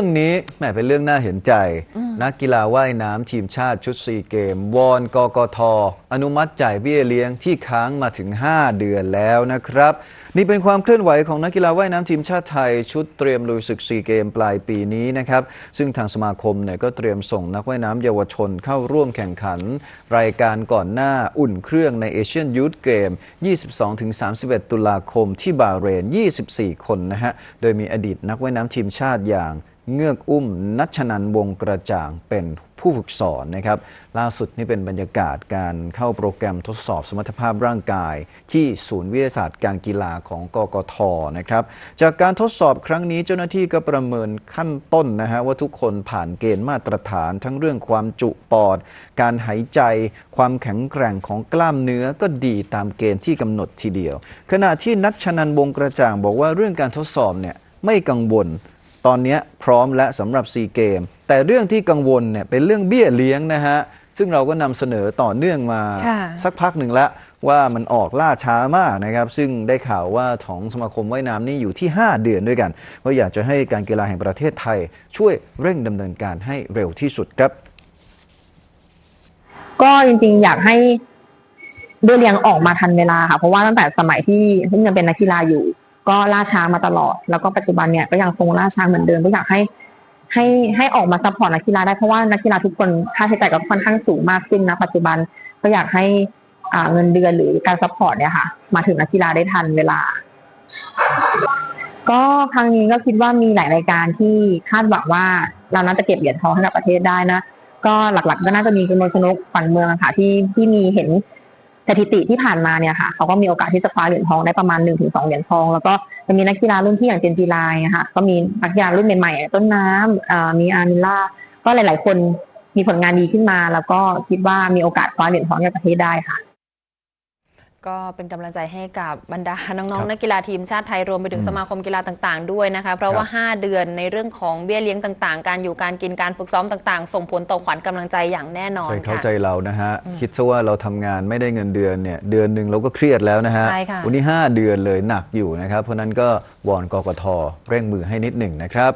รื่องนี้แหมเป็นเรื่องน่าเห็นใจ นักกีฬาว่ายน้ำทีมชาติชุดซีเกม วอนกกท อนุมัติจ่ายเบี้ยเลี้ยงที่ค้างมาถึง 5 เดือนแล้วนะครับ นี่เป็นความเคลื่อนไหวของนักกีฬาว่ายน้ำทีมชาติไทย ชุดเตรียมลุยศึกซีเกมปลายปีนี้นะครับซึ่งทางสมาคมเนี่ยก็เตรียมส่งนักว่ายน้ำเยาวชนเข้าร่วมแข่งขัน รายการก่อนหน้าอุ่นเครื่องในเอเชียนยูทเกม 22-31 ตุลาคมที่บาเรน 24 คนนะฮะโดยมีอดีตนักว่ายน้ำทีมชาติอย่างเงือกอุ้มนัชนันวงกระจ่างเป็น ผู้ฝึกสอนนะครับ ล่าสุดนี่เป็นบรรยากาศการเข้าโปรแกรมทดสอบสมรรถภาพร่างกาย ที่ศูนย์วิทยาศาสตร์การกีฬาของกกทนะครับ จากการทดสอบครั้งนี้เจ้าหน้าที่ก็ประเมินขั้นต้นนะฮะว่าทุกคนผ่านเกณฑ์มาตรฐาน ทั้งเรื่องความจุปอด การหายใจ ความแข็งแกร่งของกล้ามเนื้อก็ดีตามเกณฑ์ที่กำหนดทีเดียว ขณะที่นัชนันวงกระจ่างบอกว่าเรื่องการทดสอบเนี่ยไม่กังวล ตอนนี้พร้อมและสำหรับซีเกม แต่เรื่องที่กังวลเนี่ยเป็นเรื่องเบี้ยเลี้ยงนะฮะ ซึ่งเราก็นำเสนอต่อเนื่องมาค่ะสักพักหนึ่งแล้วว่ามันออกล่าช้ามากนะครับ ซึ่งได้ข่าวว่าของสมาคมว่ายน้ำนี่อยู่ที่ 5 เดือนด้วยกันก็อยากจะให้การกีฬาแห่งประเทศไทย ช่วยเร่งดำเนินการให้เร็วที่สุดครับ ก็จริงๆ อยากให้เบี้ยเลี้ยงออกมาทันเวลาค่ะ เพราะว่าตั้งแต่สมัยที่เพิ่งยังเป็นนักกีฬาอยู่ ก็ล่าช้ามาตลอด แล้วก็ปัจจุบันเนี่ยก็ยังคงล่าช้าเหมือนเดิมก็อยากให้ ให้ให้ออกมาซัพพอร์ตนักกีฬาได้เพราะว่านักกีฬาทุกคนค่าใช้จ่ายก็ค่อนข้างสูงมากขึ้นนะปัจจุบันก็อยากให้อ่าเงินเดือนหรือการซัพพอร์ตเนี่ยค่ะ มาถึงนักกีฬาได้ทันเวลา ก็ครั้งนี้ก็คิดว่ามีหลายรายการที่คาดหวังว่าเราน่าจะเก็บเหรียญทองให้กับประเทศได้นะก็หลักๆก็น่าจะมีกมลชนกฝันเมืองค่ะที่ที่มีเห็น สถิติที่ผ่านมาเนี่ยค่ะเขาก็มีโอกาสที่จะคว้าเหรียญทองได้ประมาณ1นถึงสเหรียญทอง แล้วก็จะมีนักกีฬารุ่นที่อย่างเจนจีไลน์ค่ะก็มีนักกีฬารุ่นใหม่ๆต้นน้ำอ่อมีอามิล่าก็หลาย ๆ คนมีผลงานดีขึ้นมา แล้วก็คิดว่ามีโอกาสคว้าเหรียญทองในประเทศได้ค่ะ ก็เป็นกำลังใจให้กับบรรดาน้คองรับๆนักกีฬาทีมชาติไทยรวมไปถึงอืมสมาคมกีฬาต่าง ๆ ด้วยนะคะ เพราะว่าครับ5เดือนในเรื่องของเบี้ยเลี้ยงต่างๆ การอยู่การกินการฝึกซ้อมต่างๆ ส่งผลต่อขวัญกำลังใจอย่างแน่นอนใจเข้าค่ะใจเรานะฮะ คิดซะว่าเราทำงานไม่ได้เงินเดือนเนี่ยเดือนหนึ่งเราก็เครียดแล้วนะฮะใช่ค่ะวันนี้ 5 เดือนเลยหนักอยู่นะครับ เพราะนั้นก็วอนกกทเร่งมือให้นิดหนึ่งนะครับ